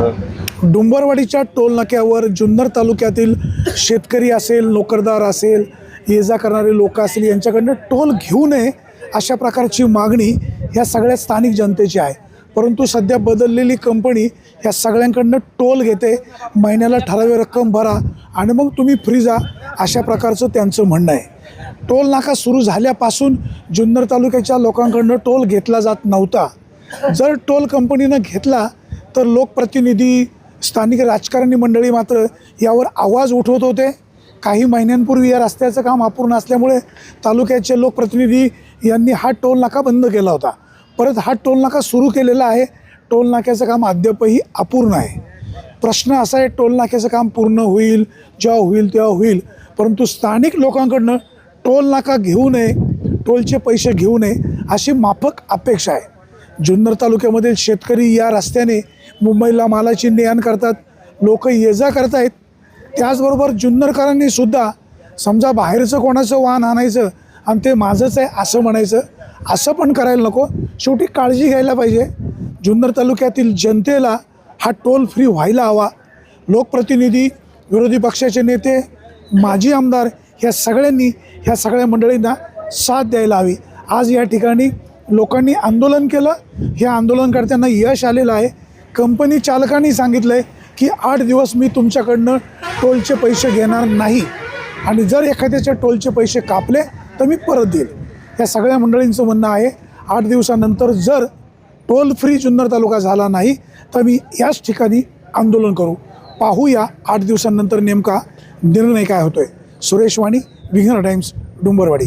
डोंबरवाडीच्या toll नाक्यावर जुन्नर तालुक्यातील शेतकरी असेल नोकरदार असेल ये जा करणारे लोक असतील यांच्याकडनं टोल घेऊ नये अशा प्रकारची मागणी ह्या सगळ्या स्थानिक जनतेची आहे. परंतु सध्या बदललेली कंपनी ह्या सगळ्यांकडनं टोल घेते महिन्याला ठराविक रक्कम भरा आणि मग तुम्ही फ्री जा अशा प्रकारचं त्यांचं म्हणणं आहे. टोल नाका सुरू झाल्यापासून जुन्नर तालुक्याच्या लोकांकडनं टोल घेतला जात नव्हता. जर टोल कंपनीनं घेतला तर लोकप्रतिनिधी स्थानिक राजकारणी मंडळी मात्र यावर आवाज उठवत होते. काही महिन्यांपूर्वी या रस्त्याचं काम अपूर्ण असल्यामुळे तालुक्याचे लोकप्रतिनिधी यांनी हा टोल नाका बंद केला होता. परत हा टोल नाका सुरू केलेला आहे. टोल नाक्याचं काम अद्यापही अपूर्ण आहे. प्रश्न असा आहे टोल नाक्याचं काम पूर्ण होईल जेव्हा होईल तेव्हा होईल. परंतु स्थानिक लोकांकडनं टोल नाका घेऊ नये टोलचे पैसे घेऊ नये अशी माफक अपेक्षा आहे. जुन्नर तालुक्यामधील शेतकरी या रस्त्याने मुंबईला मालाची ने आण करतात. लोक ये जा करत आहेत त्याचबरोबर जुन्नरकरांनी सुद्धा समजा बाहेरचं कोणाचं वाहन आणायचं आणि ते माझंच आहे असं म्हणायचं असं पण करायला नको. शेवटी काळजी घ्यायला पाहिजे. जुन्नर तालुक्यातील जनतेला हा टोल फ्री व्हायला हवा. लोकप्रतिनिधी विरोधी पक्षाचे नेते माजी आमदार ह्या सगळ्यांनी ह्या सगळ्या मंडळींना साथ द्यायला हवी. आज या ठिकाणी लोकांनी आंदोलन केलं. ह्या आंदोलनकर्त्यांना यश आलेलं आहे. कंपनी चालकांनी सांगितलं आहे की आठ दिवस मी तुमच्याकडनं टोलचे पैसे घेणार नाही. आणि जर एखाद्याचे टोलचे पैसे कापले तर मी परत देईल. या सगळ्या मंडळींचं म्हणणं आहे आठ दिवसानंतर जर टोल फ्री जुन्नर तालुका झाला नाही तर मी याच ठिकाणी आंदोलन करू. पाहूया आठ दिवसांनंतर नेमका निर्णय काय होतोय. सुरेश वाणी विघ्नर टाइम्स डुंबरवाडी.